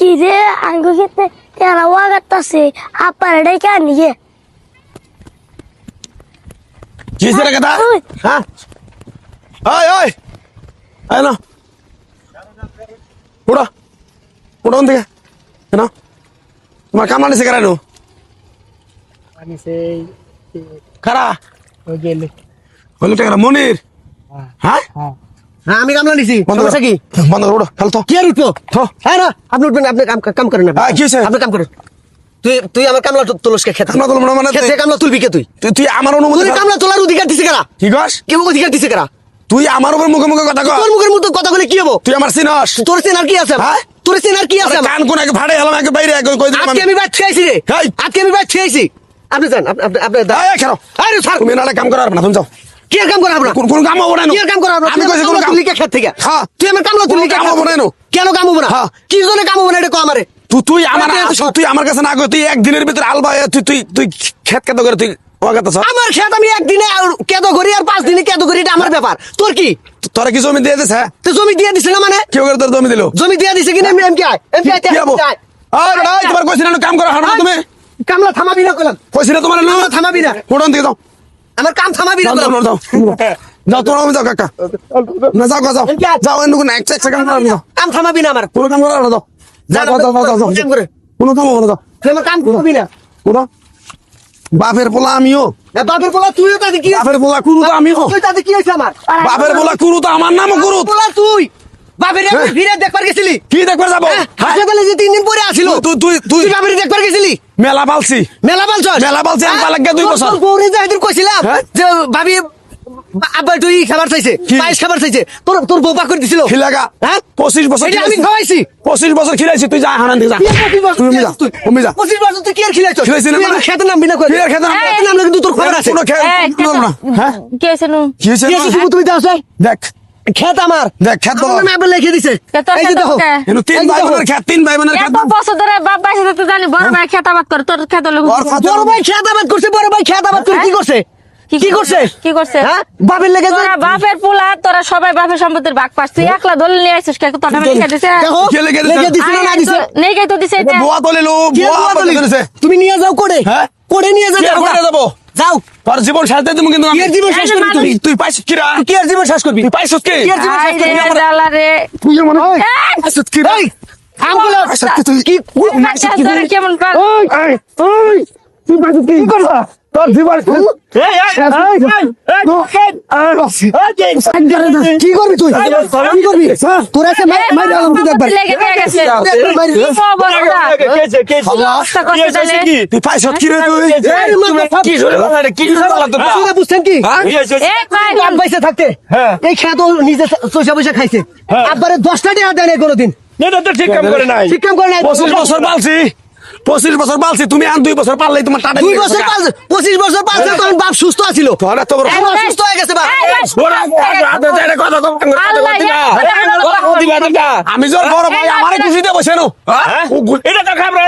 কি রে আঙ্গু খেতে তেরা ওয়াগাতাছে আপার ডেকে নিয়ে কি হয়েছে রে কথা। হ্যাঁ? ওই ওই। আয় না উড়ো উড়ো ওখান থেকে। কেন তোমার কামলা নিছে কেন আমি সেই কারা? ওই গেলে হইল টাকা মনির? হ্যাঁ? হ্যাঁ। হ্যাঁ আমি কামলা নিছি। সমস্যা কি? বন্ধ কর, খেল তো। কি আর উঠবো? থো। হ্যাঁ না আপনি উঠবেন আপনি কাম কাম করেন না। কি হয়েছে? আপনি কাম করেন। তুই তুই আমার কামলা তুলস কে খেতে তুলবো না মানে খেতে কামলা তুলবি কে তুই? তুই আমার অনুমতি তুই কামলা তোলার অধিকার দিছে কারা? কি কস? কি অধিকার দিছে কারা? তুই আমার উপর মুখে মুখে কথা কর তোর মুখের মতো কথা বলে কি হব? তুই আমার সিনস তোর চেনার কি আছে? হ্যাঁ? তোর চেনার কি আছে? কান কোন আগে ফাড়ে এলাম আগে বাইরে আগে কই দিলাম আজকে আমি? বাইর রে। আজকে আমি বাইর আপনি যান আপনি আপনি আরে স্যার। তুমি নালে কাম করার না তুমি যাও। কি কাম করা আপনার? কোন কাম হবে না। কি কাম করা আপনার? আমি কইছি কোন কাম তুই কে খেত থেকে। হ্যাঁ। তুই আমার কাম হব না এনো। কেন কাম হব না? হ্যাঁ। কি জন্য কাম হব না এটা কো আমারে? তুই তুই আমার তুই আমার কাছে না কই তুই একদিনের ভিতরে আলবা তুই তুই তুই খেত খেত করে তুই আমার খেত আমি একদিনে আর কেদ করি আর পাঁচ দিনে কেদ করি এটা আমার ব্যাপার। তোর কি? তোরা কি জমি দিয়ে দিছে? হ্যাঁ জমি দিয়ে দিছে না মানে? কেউ করে তোর জমি দিল? জমি দিয়ে দিছে কিনা এম কে আই এম কে কি হব? আয়। বেটা তোমার কইছি কাম করা না তুমি। কামলা থামাবি না কইলাম। কইছি তোমার লো থামাবি না। কোন দিকে যাও। আমার কাম থামাবি না যাও কইলাম যাও, তোমার আমি যাও কাকা। না যাও যাও। যাও। এন্ডুকু না এক এক কাম করা যাও। কাম থামাবি না আমার। কোন কাম করা না যাও যাও যাও যাও। কাম করে। কোন কাম যাও। তুই আমার কাম করবি না। কোন বাপের পোলা আমিও। বাপের বলা তুইও তাতে কি বাপের পোলা কুরু তো আমিও। তুই তাতে কি হয়েছে আমার? বাপের পোলা কুরু তো আমার নামও কুরু বলা তুই। বাপের একবার হ্যাঁ। ফিরে দেখবার গেছিলি? কি দেখবার যাব? হ্যাঁ, হাসপাতালে যে তিন দিন পরে আসিল। তুই তুই তুই তুই বাপের দেখবার গেছিলি? মেলা পালছি। মেলা বলছ মেলা আমি পালাক দুই বছর। বউরে যে একদিন কইছিলাম হ্যাঁ? যে ভাবি আব্বা তুই খাবার চাইছে? পায়েস খাবার চাইছে। তোর তোর করে দিছিল। খিলাগা হ্যাঁ? পঁচিশ বছর আমি খিলাইছি। খাওয়াইছি। পঁচিশ বছর খিলাইছি তুই যা হারান যা। তুমি যা পঁচিশ বছর তুই কি আর খিলাইছ খিলাইছি না তুই মানে? আমার খেতে নামবি না কি আর খেতে খেতে নামলে কিন্তু তোর খবর আছে। কোনো খেত না। হ্যাঁ? কি হয়েছে কি হয়েছে কি আছে শুভ তুমি দাও দেখ। খেত আমার। দেখ, খেত আমার বলো। লিখে দিছে। এই যে দেখো এনো তিন ভাই বোনের খেত তিন ভাই বোনের খেত বছর ধরে বাপ বাইসে তো জানি বড় ভাই খেতাবাদ করে তোর খেত লোক বড় ভাই খেত আবাদ করছে বড় ভাই খেত আবাদ করে কি করছে? কি করছে? কি করছে? হ্যাঁ? বাপের লেগে তোরা বাপের পোলা তোরা সবাই বাপের সম্পত্তির ভাগ পাস। তুই একলা দল নিয়ে আসিস কে? তোর নামে লিখে দিছে। দেখো কে লিখে দিছে? লিখে দিছে না দিছে? নেই গাই তো দিছে এটা। বোয়া তোলে লো বোয়া তোলে তুমি নিয়ে যাও করে হ্যাঁ? করে নিয়ে যাও কি করে গা। যাব? যাও তোর জীবন সাথে তুমি কিন্তু কি আমি- আর জীবন শেষ করবি তুই তুই পাইছ কি রা কি আর জীবন শেষ করবি তুই পাইছ কি কি আর জীবন শেষ রে করবি ডালা রে তুই যেমন হয় পাইছ কি রে আমগুলো কি তুই কি আচ্ছা, কেমন কর ওই ওই তুই পাইছ কি করবা তোর জীবন এই এই কি করবি তুই কি করবি তোর এসে মাই মাই দিলাম তুই দেখবার মাইরি। তুই পাইছিস কি রে তুই বুঝছেন কি কাম পাইছে থাকতে এই খেত ও নিজে পয়সা পয়সা খাইছে আব্বারে দশটা টাকা দেয় কোনোদিন ঠিক কাম করে নাই ঠিক কাম করে নাই পঁচিশ বছর পালছি পঁচিশ বছর পালছি তুমি আন দুই বছর পারলেই তোমার টাটা দুই বছর পাঁচ পঁচিশ বছর পাঁচ তখন বাপ সুস্থ আছিল এখন অসুস্থ হয়ে গেছে বাপ ইয়া। আমি জোর বড় ভাই আমার খুশিতে বসে নো এটা তো খাবার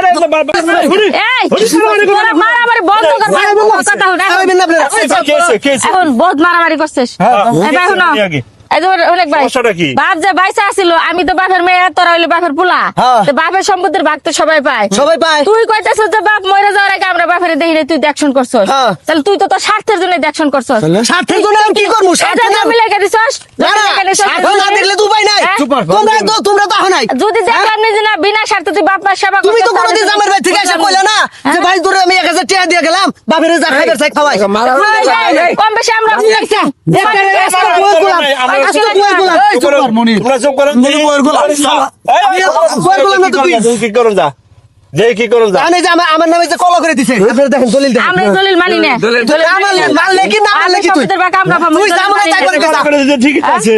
মারামারি বন্ধ কর, কথা হলো এখন মারামারি করছিস শোনো বাপ যে বাইসা আছিল আমি তো বাপের মেয়ে তোরা হইলে বাপের পোলা। হ্যাঁ। তো বাপের সম্পত্তির ভাগ তো সবাই পায়। সবাই পায়। তুই কইতেছ যে বাপ মরে যাওয়ার আগে আমরা বাপের দেখি তুই দেখশন করছস। হ্যাঁ। তাহলে তুই তো তোর স্বার্থের জন্য দেখশন করছস। স্বার্থের জন্য আমি কি করব? এটা স্বার্থের জমি লেগে দিছস না না জমি লেগে দিছস। স্বার্থ না দেখলে তো উপায় নাই হ্যাঁ? তোমরা তো তোমরা তো নাই যদি দেখলাম নিজে না বিনা স্বার্থে তুই বাপ মার সেবা তুমি তো কোনোদিন আমার থেকে এসে কইলে না যে ভাই তোরে আমি টাকা দিয়ে গেলাম বাপের যা খাইবার চাই খাওয়াই কম বেশি মনি মনি নামে যে কল করে দিছে আপনারা দেখেন দলিল আমরা দলিল মানি না দলিল মানলে কি না মানলে কি তুই আমরা মানি ঠিক আছে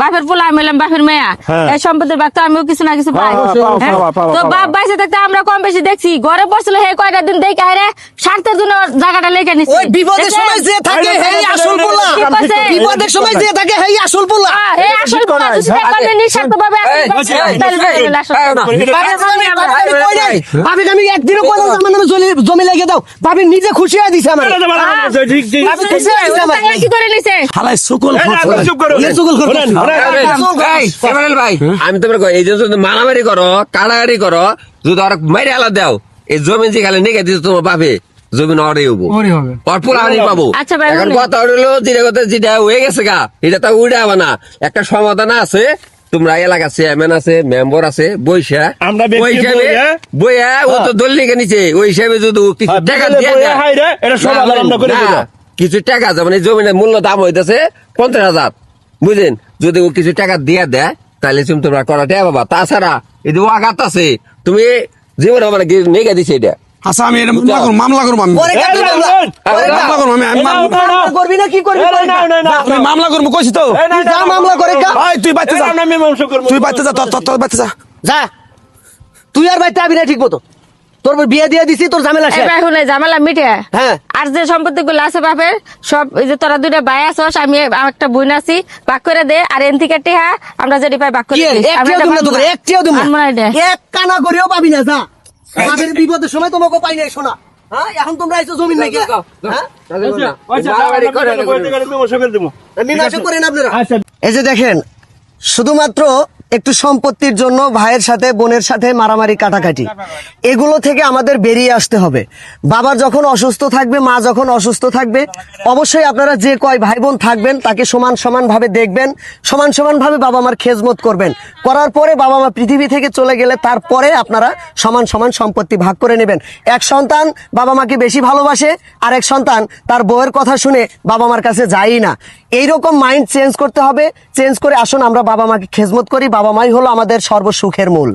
বাপের পোলা আমি বাপের মেয়া। হ্যাঁ। এই সম্পত্তির ভাগ তো আমিও কিছু না কিছু পাই। হ্যাঁ? তো বাপ বাইসে থাকতে আমরা কম বেশি দেখছি। ঘরে বসলে হে কয়টা দিন দেখে স্বার্থের জন্য জায়গাটা লেখে নিচ্ছে ওই বিপদের সময় যে থাকে হেই আসল পোলা। বিপদের সময় যে থাকে হেই আসল পোলা। এই আসল পোলা যদি নিঃস্বার্থভাবে আমি- আমি একদিনও কোনো আমার নামে জমি- জমি লেগে দাও। ভাবি নিজে খুশি হয়ে দিছে আমার। হয়ে দিছে নিছে? আমি তোমার কই এই যে যদি মারামারি করো কাড়াকাড়ি করো যদি আর মাইরে আলা দাও এই জমি যে খালি নিকে দিতে তোমার বাপে জমি নড়ে হব। ওর হানি পাবো। আচ্ছা এখন কথা হলো যেটা কথা যেটা হয়ে গেছে গা এটা তো উড়ে হবে না। একটা সমাধান আছে তোমরা এলাকা চেয়ারম্যান আছে মেম্বার আছে বৈশা আমরা ওই হিসাবে বইয়া। বইয়া ও তো দল লিখে ওই হিসাবে যদি কিছু হ্যাঁ, টাকা দিয়ে না, দেব। কিছু টাকা এই জমিনের মূল্য দাম হইতেছে পঞ্চাশ হাজার। বুঝলেন? যদি ও কিছু টাকা দিয়ে দেয় তাহলে তুমি তোমরা করাতে বাবা তাছাড়া এই যে আঘাত আছে। তুমি জীবন আমার মেঘা দিছে এটা? আচ্ছা আমি এটা মামলা করব মামলা করব আমি। পরে কাটতে এই, মামলা। এই, পরে এই, কাট। মামলা করব আমি আমি মামলা- না, না, মামলা করবি না কি করবি? না, না, না, আমি মামলা করব কইছি তো। এই, না, না, যা মামলা করে কা। ভাই তুই বাচ্চা যা। আমি মাংস করব। তুই বাচ্চা যা তোর তোর- তোর যা। যা। তুই আর বাড়িতে আবি না ঠিক মতো। তোর বিয়ে দিয়ে দিছি তোর ঝামেলা শেষ। এবার শুনে ঝামেলা মিটে। হ্যাঁ। আর যে সম্পত্তি গুলো আছে বাপের সব এই যে তোরা দুইটা ভাই আছস আমি একটা বোন আছি ভাগ করে দে। আর এন থেকে টেহা আমরা যদি পাই ভাগ করে? দিই। আমরা দিম। এক কানা করেও পাবি না যা। আমাদের বিপদের সময় তোমাকে পাই নাই শোনা হ্যাঁ এখন তোমরা এসে জমি নাকি হ্যাঁ আচ্ছা, আচ্ছা এই যে দেখেন শুধুমাত্র একটু সম্পত্তির জন্য ভাইয়ের সাথে, বোনের সাথে মারামারি, কাটাকাটি। এগুলো থেকে আমাদের বেরিয়ে আসতে হবে। বাবা যখন অসুস্থ থাকবে, মা যখন অসুস্থ থাকবে, অবশ্যই আপনারা যে কয় ভাই বোন থাকবেন, তাকে সমান সমান ভাবে দেখবেন, সমান সমান ভাবে বাবা মার খেজমত করবেন। করার পরে বাবা মা পৃথিবী থেকে চলে গেলে তারপরে আপনারা সমান সমান সম্পত্তি ভাগ করে নেবেন। এক সন্তান বাবা মাকে বেশি ভালোবাসে আর এক সন্তান তার বউয়ের কথা শুনে বাবা মার কাছে যায়ই না। এইরকম মাইন্ড চেঞ্জ করতে হবে। চেঞ্জ করে আসুন, আমরা বাবা মাকে খেজমত করি বাবা মাই হলো আমাদের সর্বসুখের মূল।